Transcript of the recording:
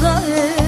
dosta